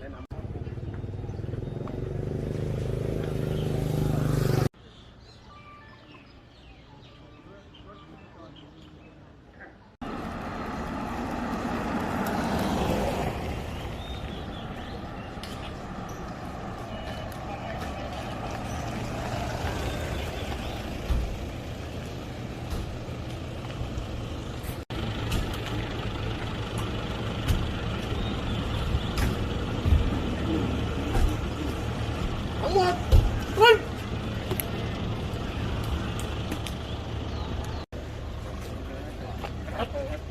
แน ทั้งหมดขึ้นครับ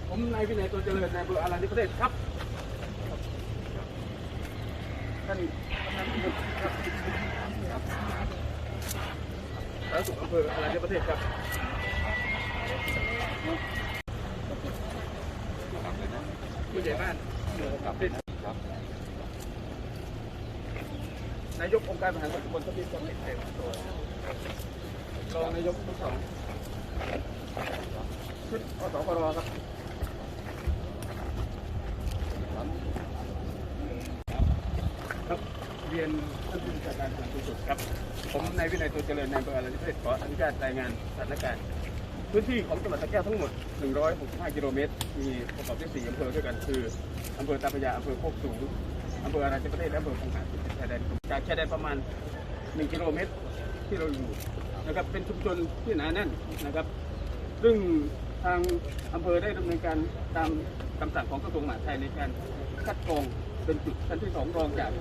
ผมนายวินัยตัวเจริญนายอำเภออารัญญประเทศครับท่านกำนันผู้ครับสาธารณสุขอำเภออารัญญประเทศครับ ผู้ใหญ่บ้านหมู่กับเป็นครับ นายกองค์การบริหารส่วนตำบลทวีสมเด็จเต็มตัวรองนายกทั้งสองชุดอสพรครับครับเรียนท่านผู้บัญชาการทหารสูงสุดครับ ผมนายวินัยตัวเจริญนายอำเภออารัญญประเทศขออนุญาตรายงานสถานการณ์พื้นที่ของจังหวัดสระแก้วทั้งหมด 165 กิโลเมตร มีประกอบด้วย4อำเภอด้วยกันคืออำเภอตาพยาอำเภอโคกสูงอำเภออารัญญประเทศและอำเภอคงหาติดชายแดน จากชายแดนประมาณ 1 กิโลเมตรที่เราอยู่นะครับเป็นชุมชนที่หนาแน่นนะครับ ซึ่งทางอำเภอได้ดำเนินการตามคำสั่งของกระทรวงมหาดไทยในการคัดกรองเป็นจุดชั้นที่สองรองจาก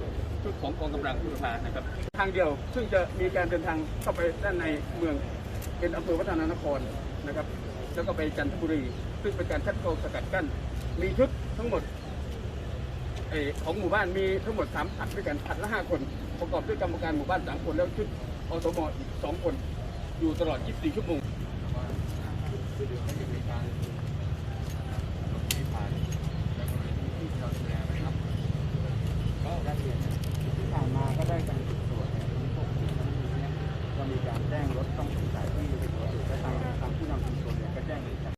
ชุดของกองกำลังบุรพานะครับ ทางเดียวซึ่งจะมีการเดินทางเข้าไปด้านในเมืองเป็นอำเภอวัฒนานครนะครับ แล้วก็ไปจันทบุรี ซึ่งเป็นการคัดกรองสกัดกั้น มีชุดทั้งหมด ของหมู่บ้านมีทั้งหมด3ผัดด้วยกันผัดละ5คน ประกอบด้วยกรรมการหมู่บ้าน3คนแล้วชุดอสมอีก2คน อยู่ตลอด 24 ชั่วโมงผ่านมาก็ได้การตรวจทั้งสิบทั้นี้ก็มีการแจ้งรถต้องสงสัยที่ตรวจและทางทางผู้นำชุมชนเนี่ยก็แจ้งเหมือนกัน